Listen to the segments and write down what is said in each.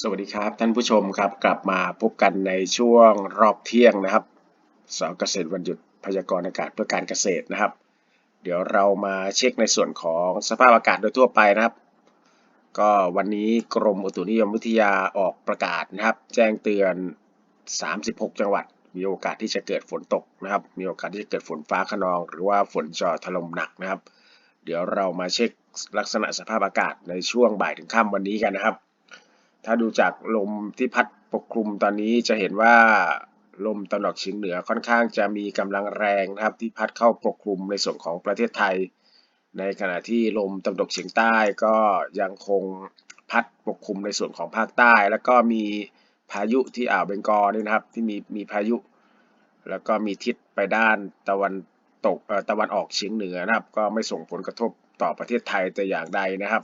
สวัสดีครับท่านผู้ชมครับกลับมาพบกันในช่วงรอบเที่ยงนะครับสารเกษตรวันหยุดพยากรณ์อากาศเพื่อการเกษตรนะครับ เดี๋ยวเรามาเช็คในส่วนของสภาพอากาศโดยทั่วไปนะครับ ก็วันนี้กรมอุตุนิยมวิทยาออกประกาศนะครับ แจ้งเตือน 36 จังหวัด มีโอกาสที่จะเกิดฝนตกนะครับ มีโอกาสที่จะเกิดฝนฟ้าขนอง หรือว่าฝนจอถล่มหนักนะครับ เดี๋ยวเรามาเช็คลักษณะสภาพอากาศในช่วงบ่ายถึงค่ำวันนี้กันนะครับ ถ้าดูจากลมที่พัดปกคลุมตอนนี้จะเห็นว่าลมตะวันออกเฉียงเหนือค่อนข้างจะมีกำลังแรงนะครับที่พัดเข้าปกคลุมในส่วนของประเทศไทย ในขณะที่ลมตะวันตกเฉียงใต้ก็ยังคงพัดปกคลุมในส่วนของภาคใต้ แล้วก็มีพายุที่อ่าวเบงกอลนี่นะครับที่มีมีพายุ แล้วก็มีทิศไปด้านตะวันตกเอ่อตะวันออกเฉียงเหนือนะครับ ก็ไม่ส่งผลกระทบต่อประเทศไทยแต่อย่างใดนะครับ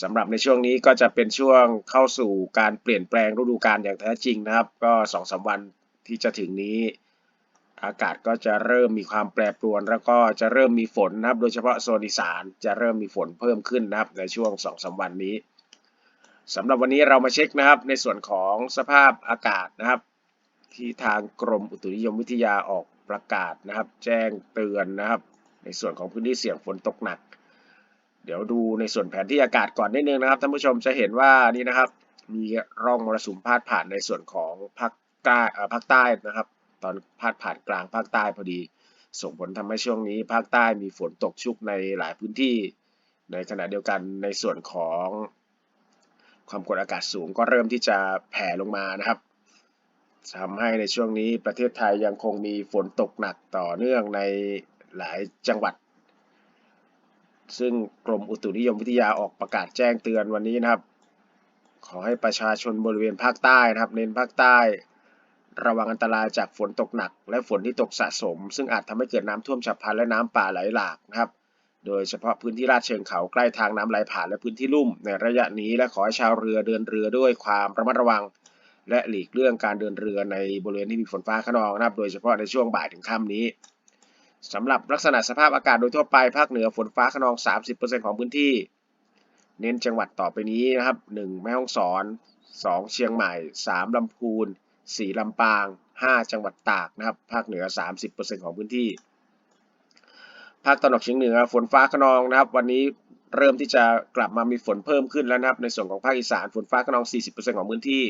สำหรับในช่วงนี้ก็จะเป็นช่วงเข้าสู่การเปลี่ยนแปลงฤดูกาลอย่างแท้จริงนะครับ ก็สองสาวันที่จะถึงนี้ อากาศก็จะเริ่มมีความแปรปรวน แล้วก็จะเริ่มมีฝนนะครับ โดยเฉพาะโซนอีสานจะเริ่มมีฝนเพิ่มขึ้นนะครับ ในช่วงสองสาวันนี้สำหรับวันนี้เรามาเช็คนะครับ ในส่วนของสภาพอากาศนะครับ ที่ทางกรมอุตุนิยมวิทยาออกประกาศนะครับ แจ้งเตือนนะครับ ในส่วนของพื้นที่เสี่ยงฝนตกหนัก เดี๋ยวดูในส่วนแผนที่อากาศก่อนนิดนึงนะครับท่านผู้ชมจะเห็นว่านี่นะครับ มีร่องมรสุมพาดผ่านในส่วนของภาคใต้ภาคใต้นะครับ ตอนพาดผ่านกลางภาคใต้พอดี ส่งผลทำให้ช่วงนี้ ภาคใต้มีฝนตกชุกในหลายพื้นที่ ในขณะเดียวกันในส่วนของความกดอากาศสูงก็เริ่มที่จะแผ่ลงมานะครับทำให้ในช่วงนี้ประเทศไทยยังคงมีฝนตกหนักต่อเนื่องในหลายจังหวัด ซึ่งกรมอุตุนิยมวิทยาออกประกาศแจ้งเตือนวันนี้นะครับ ขอให้ประชาชนบริเวณภาคใต้นะครับ เน้นภาคใต้ ระวังอันตรายจากฝนตกหนัก และฝนที่ตกสะสม ซึ่งอาจทำให้เกิดน้ำท่วมฉับพลันและน้ำป่าไหลหลากนะครับ โดยเฉพาะพื้นที่ลาดเชิงเขาใกล้ทางน้ำไหลผ่านและพื้นที่ลุ่ม ในระยะนี้และขอให้ชาวเรือเดินเรือด้วยความระมัดระวัง และหลีกเลี่ยงการเดินเรือในบริเวณที่มีฝนฟ้าขนองนะครับ โดยเฉพาะในช่วงบ่ายถึงค่ำนี้ สำหรับลักษณะสภาพอากาศโดยทั่วไปภาคเหนือฝนฟ้าขนอง 30%ของพื้นที่ เน้นจังหวัดต่อไปนี้นะครับ 1. แม่ฮ่องสอน 2. เชียงใหม่ 3. ลำพูน 4. ลำปาง 5. จังหวัดตากนะครับ ภาคเหนือ 30%ของพื้นที่ ภาคตะวันออกเฉียงเหนือฝนฟ้าขนองนะครับ วันนี้เริ่มที่จะกลับมามีฝนเพิ่มขึ้นแล้วนะครับ ในส่วนของภาคอีสานฝนฟ้าขนอง 40%ของพื้นที่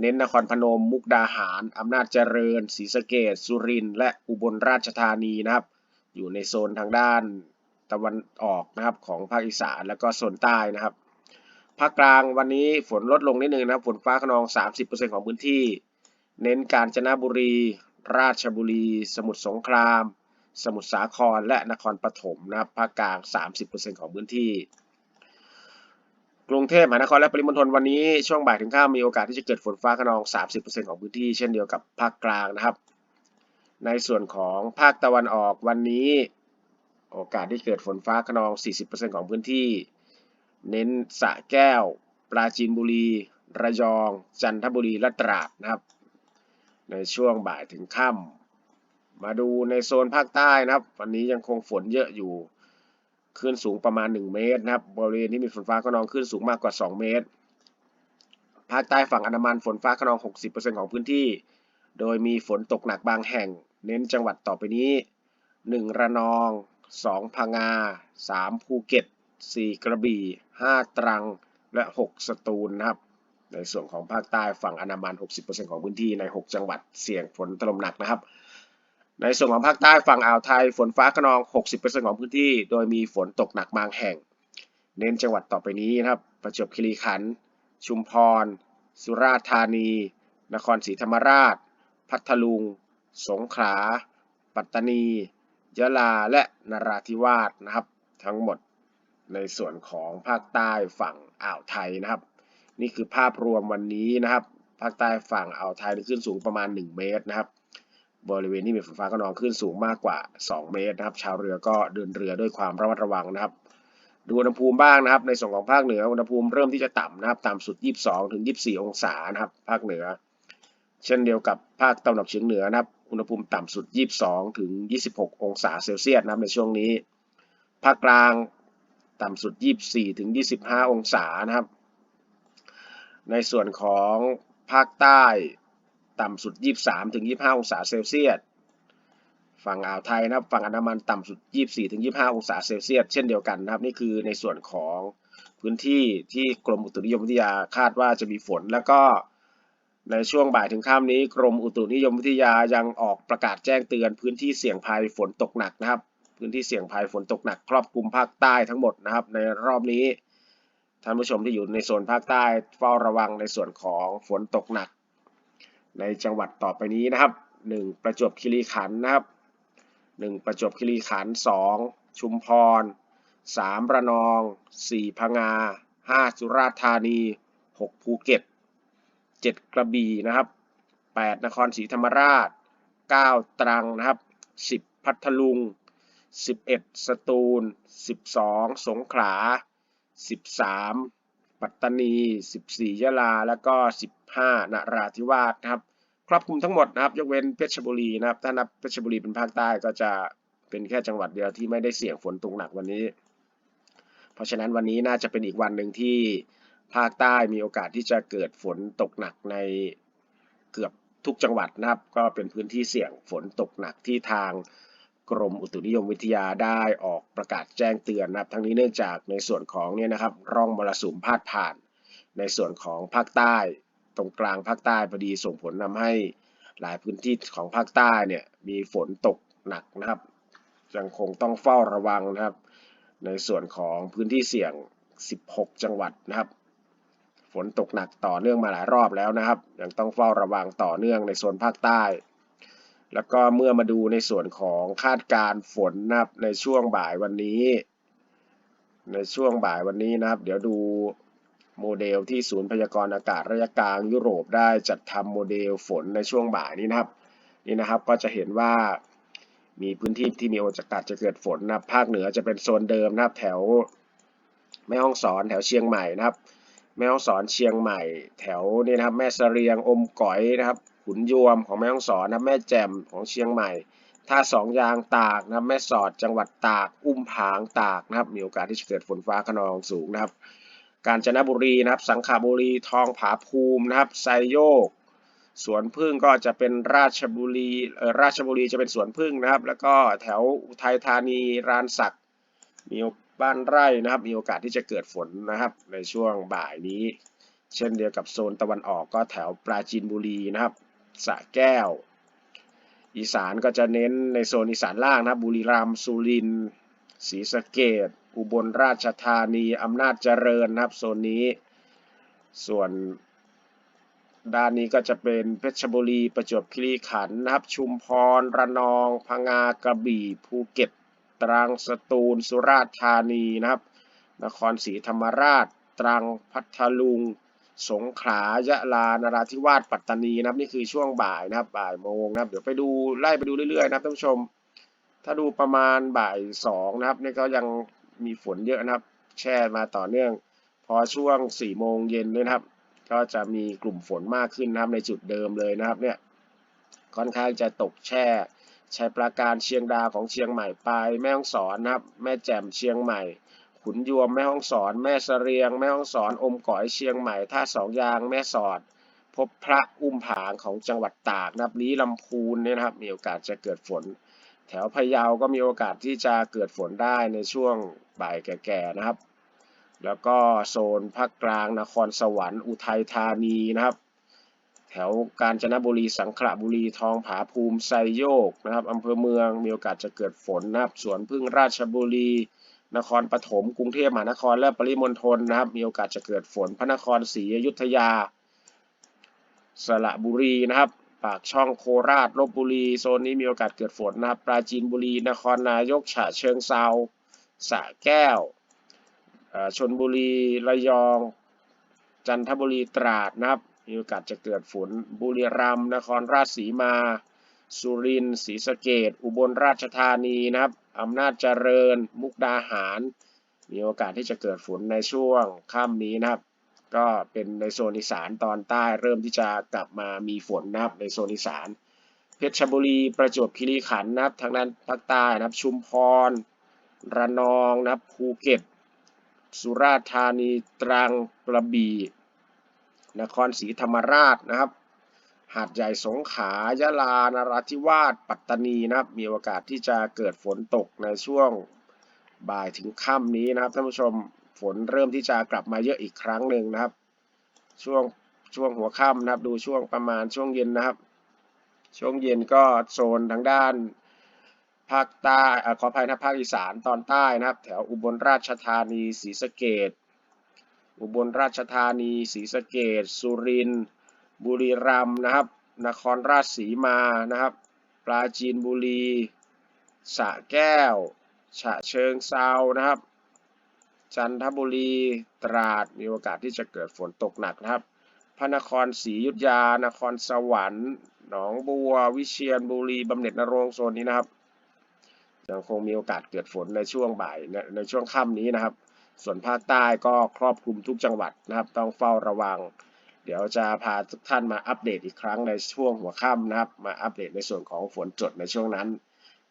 เน้นนครพนม มุกดาหาร อำนาจเจริญศรีสะเกษสุรินทร์และอุบลราชธานีนะครับ อยู่ในโซนทางด้านตะวันออกนะครับของภาคอีสานแล้วก็โซนใต้นะครับภาคกลางวันนี้ฝนลดลงนิดนึงนะครับฝนฟ้าขนอง 30%ของพื้นที่ เน้นกาญจนบุรี ราชบุรี สมุทรสงคราม สมุทรสาครและนครปฐมนะครับภาคกลาง 30%ของพื้นที่ กรุงเทพมหานครและปริมณฑลวันนี้ช่วงบ่ายถึงค่ำมีโอกาสที่จะเกิดฝนฟ้าขนอง 30%ของพื้นที่เช่นเดียวกับภาคกลางนะครับ ในส่วนของภาคตะวันออกวันนี้ โอกาสที่เกิดฝนฟ้าขนอง 40%ของพื้นที่ เน้นสะแก้ว ปราจีนบุรี ระยอง จันทบุรีและตราดนะครับ ในช่วงบ่ายถึงค่ำมาดูในโซนภาคใต้นะครับ วันนี้ยังคงฝนเยอะอยู่ คลื่นสูงประมาณ 1 เมตรนะครับบริเวณที่มีฝนฟ้าขนองคลื่นสูงมากกว่า 2 เมตร ภาคใต้ฝั่งอันดามันฝนฟ้าขนอง 60%ของพื้นที่ โดยมีฝนตกหนักบางแห่ง เน้นจังหวัดต่อไปนี้ 1 ระนอง 2 พังงา 3 ภูเก็ต 4 กระบี่ 5 ตรัง และ 6 สตูลนะครับ ในส่วนของภาคใต้ฝั่งอันดามัน 60%ของพื้นที่ใน 6 จังหวัดเสี่ยงฝนถล่มหนักนะครับ ในส่วนของภาคใต้ฝั่งอ่าวไทยฝนฟ้าขนอง 60%ของพื้นที่ โดยมีฝนตกหนักบางแห่ง เน้นจังหวัดต่อไปนี้นะครับ ประจวบคีรีขันธ์ ชุมพร สุราษฎร์ธานี นครศรีธรรมราช พัทลุง สงขลา ปัตตานี ยะลา และนราธิวาสนะครับ ทั้งหมดในส่วนของภาคใต้ฝั่งอ่าวไทยนะครับ นี่คือภาพรวมวันนี้นะครับ ภาคใต้ฝั่งอ่าวไทยขึ้นสูงประมาณ 1 เมตรนะครับ บริเวณที่มีฝนฟ้าขนองขึ้นสูงมากกว่า 2 เมตรนะครับ ชาวเรือก็เดินเรือด้วยความระมัดระวังนะครับ ดูอุณหภูมิบ้างนะครับ ในส่วนของภาคเหนืออุณหภูมิเริ่มที่จะต่ำนะครับ ต่ำสุด 22ถึง24 องศานะครับ ภาคเหนือ เช่นเดียวกับภาคตะวันออกเฉียงเหนือนะครับ อุณหภูมิต่ำสุด 22ถึง26 องศาเซลเซียสนะครับในช่วงนี้ ภาคกลางต่ำสุด 24ถึง25 องศานะครับ ในส่วนของภาคใต้ ต่ำสุด 23ถึง25 องศาเซลเซียส ฝั่งอ่าวไทยนะครับฝั่งอันดามันต่ำสุด 24ถึง25 องศาเซลเซียส เช่นเดียวกันนะครับ นี่คือในส่วนของพื้นที่ที่กรมอุตุนิยมวิทยาคาดว่าจะมีฝน แล้วก็ในช่วงบ่ายถึงค่ำนี้ กรมอุตุนิยมวิทยายังออกประกาศแจ้งเตือน พื้นที่เสี่ยงภัยฝนตกหนักนะครับ พื้นที่เสี่ยงภัยฝนตกหนัก ครอบคลุมภาคใต้ทั้งหมดนะครับ ในรอบนี้ท่านผู้ชมที่อยู่ในโซนภาคใต้เฝ้าระวังในส่วนของฝนตกหนัก ในจังหวัดต่อไปนี้นะครับ 1. ประจวบคีรีขันธ์นะครับ 1. ประจวบคีรีขันธ์ 2. ชุมพร 3. ระนอง 4. พังงา 5. สุราษฎร์ธานี 6. ภูเก็ต 7. กระบี่นะครับ 8. นครศรีธรรมราช 9. ตรังนะครับ 10. พัทลุง 11. สตูล 12. สงขลา 13 ปัตตานี 14 ยะลา แล้วก็ 15นราธิวาสนะครับ ครอบคลุมทั้งหมดนะครับ ยกเว้นเพชรบุรีนะครับ ถ้านับเพชรบุรีเป็นภาคใต้ก็จะเป็นแค่จังหวัดเดียวที่ไม่ได้เสี่ยงฝนตกหนักวันนี้ เพราะฉะนั้นวันนี้น่าจะเป็นอีกวันหนึ่งที่ภาคใต้มีโอกาสที่จะเกิดฝนตกหนักในเกือบทุกจังหวัดนะครับ ก็เป็นพื้นที่เสี่ยงฝนตกหนักที่ทาง กรมอุตุนิยมวิทยาได้ออกประกาศแจ้งเตือนนะครับ ทั้งนี้เนื่องจากในส่วนของเนี่ยนะครับร่องมรสุมพาดผ่าน ในส่วนของภาคใต้ ตรงกลางภาคใต้พอดีส่งผลทำให้หลายพื้นที่ของภาคใต้เนี่ยมีฝนตกหนักนะครับยังคงต้องเฝ้าระวังนะครับ ในส่วนของพื้นที่เสี่ยง 16 จังหวัดนะครับ ฝนตกหนักต่อเนื่องมาหลายรอบแล้วนะครับ ยังต้องเฝ้าระวังต่อเนื่องในโซนภาคใต้ แล้วก็เมื่อมาดูในส่วนของคาดการฝนนะครับในช่วงบ่ายวันนี้ ในช่วงบ่ายวันนี้นะครับ เดี๋ยวดูโมเดลที่ศูนย์พยากรณ์อากาศระยะกลางยุโรปได้จัดทำโมเดลฝนในช่วงบ่ายนี้นะครับนี่นะครับก็จะเห็นว่ามีพื้นที่ที่มีโอกาสจะเกิดฝนนะครับภาคเหนือจะเป็นโซนเดิมนะครับแถวแม่ฮ่องสอนแถวเชียงใหม่นะครับ แม่ฮ่องสอนเชียงใหม่ แถวนี่นะครับแม่เสรียงอมก๋อยนะครับ ขุนยวมของแม่ฮ่องสอนนะแม่แจ่มของเชียงใหม่ท่าสองยางตากนะแม่สอดจังหวัดตาก อุ้มผางตากนะครับ มีโอกาสที่จะเกิดฝนฟ้าขนองสูงนะครับ กาญจนบุรีนะครับ สังขบุรีทองผาภูมินะครับไซโยกสวนพึ่งก็จะเป็นราชบุรีราชบุรีจะเป็นสวนพึ่งนะครับ แล้วก็แถวอุทัยธานีรานสักมีบ้านไร่นะครับ มีโอกาสที่จะเกิดฝนนะครับ ในช่วงบ่ายนี้ เช่นเดียวกับโซนตะวันออกก็แถวปราจีนบุรีนะครับ สระแก้ว อีสานก็จะเน้นในโซนอีสานล่างนะครับบุรีรัมย์สุรินทร์ศรีสะเกดอุบลราชธานีอำนาจเจริญนะครับโซนนี้ ส่วนด้านนี้ก็จะเป็นเพชรบุรีประจวบคีรีขันธ์นะครับ ชุมพร ระนอง พังงากระบี่ ภูเก็ต ตรัง สตูล สุราษฎร์ธานีนะครับ นครศรีธรรมราช ตรัง พัทลุง สงขลายะลานราธิวาสปัตตานีนะครับนี่คือช่วงบ่ายนะครับบ่ายโมงนะครับ เดี๋ยวไปดูไล่ไปดูเรื่อยๆนะครับท่านผู้ชม ถ้าดูประมาณบ่ายสองนะครับนี่ก็ยังมีฝนเยอะนะครับ แช่มาต่อเนื่อง พอช่วงสี่โมงเย็นเลยนะครับ ก็จะมีกลุ่มฝนมากขึ้นนะครับในจุดเดิมเลยนะครับเนี่ยค่อนข้างจะตกแช่ชัยปราการเชียงดาวของเชียงใหม่ไปแม่ฮ่องสอนนะครับ แม่แจ่มเชียงใหม่ ขุนยวมแม่ฮ่องสอน แม่เสรียง แม่ฮ่องสอน อมก๋อยเชียงใหม่ท่าสองยางแม่สอด พบพระอุ้มผางของจังหวัดตากนะครับลี้ลำพูนเนี่ยนะครับมีโอกาสจะเกิดฝน แถวพะเยาก็มีโอกาสที่จะเกิดฝนได้ในช่วงบ่ายแก่ๆนะครับ แล้วก็โซนภาคกลางนครสวรรค์อุทัยธานีนะครับ แถวกาญจนบุรีสังขละบุรีทองผาภูมิไซโยกนะครับอำเภอเมืองมีโอกาสจะเกิดฝนนะครับสวนพึ่งราชบุรี นครปฐมกรุงเทพมหานครและปริมณฑลนะครับ มีโอกาสจะเกิดฝนพระนครศรีอยุธยา สระบุรีนะครับ ปากช่องโคราชลบบุรีโซนนี้มีโอกาสเกิดฝนนะครับ ปราจีนบุรี นครนายกฉะเชิงเซาสระแก้วชนบุรีระยอง จันทบุรีตราดนะครับ มีโอกาสจะเกิดฝนบุรีรัมย์นครราชสีมา สุรินทร์ศรีสะเกดอุบลราชธานีนะครับอำนาจเจริญ มุกดาหาร มีโอกาสที่จะเกิดฝนในช่วงค่ำนี้นะครับ ก็เป็นในโซนอีสานตอนใต้เริ่มที่จะกลับมามีฝนนะครับในโซนอีสาน เพชรบุรีประจวบคีรีขันธ์นะครับทางด้านภาคใต้นะครับชุมพร ระนองนะครับภูเก็ต สุราษฎร์ธานีตรังกระบี่นครศรีธรรมราชนะครับ หาดใหญ่สงขลายะลานราธิวาสปัตตานีนะครับ มีโอกาสที่จะเกิดฝนตกในช่วงบ่ายถึงค่ำนี้นะครับท่านผู้ชมฝนเริ่มที่จะกลับมาเยอะอีกครั้งหนึ่งนะครับ ช่วงช่วงหัวค่ำนะครับ ดูช่วงประมาณช่วงเย็นนะครับ ช่วงเย็นก็โซนทางด้านภาคใต้อขออภัยนะภาคอีสานตอนใต้นะครับ แถวอุบลราชธานีศรีสะเกดอุบลราชธานีศรีสะเกดสุรินทร์ บุรีรัมย์นะครับ นครราชสีมานะครับ ปราจีนบุรีสระแก้ว ฉะเชิงเซานะครับ จันทบุรี ตราด มีโอกาสที่จะเกิดฝนตกหนักนะครับ พระนครศรีอยุธยา นครสวรรค์ หนองบัว วิเชียรบุรี บำเหน็จนรงโซนนี้นะครับ ยังคงมีโอกาสเกิดฝนในช่วงบ่าย ในในช่วงค่ำนี้นะครับ ส่วนภาคใต้ก็ครอบคลุมทุกจังหวัดนะครับ ต้องเฝ้าระวัง เดี๋ยวจะพาทุกท่านมาอัปเดตอีกครั้งในช่วงหัวค่ำนะครับ มาอัปเดตในส่วนของฝนจดในช่วงนั้น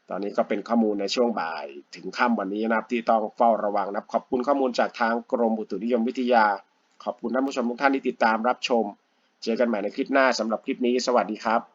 ตอนนี้ก็เป็นข้อมูลในช่วงบ่าย ถึงค่ำวันนี้นะครับที่ต้องเฝ้าระวังนะครับ ขอบคุณข้อมูลจากทางกรมอุตุนิยมวิทยา ขอบคุณท่านผู้ชมทุกท่านที่ติดตามรับชม เจอกันใหม่ในคลิปหน้าสำหรับคลิปนี้ สวัสดีครับ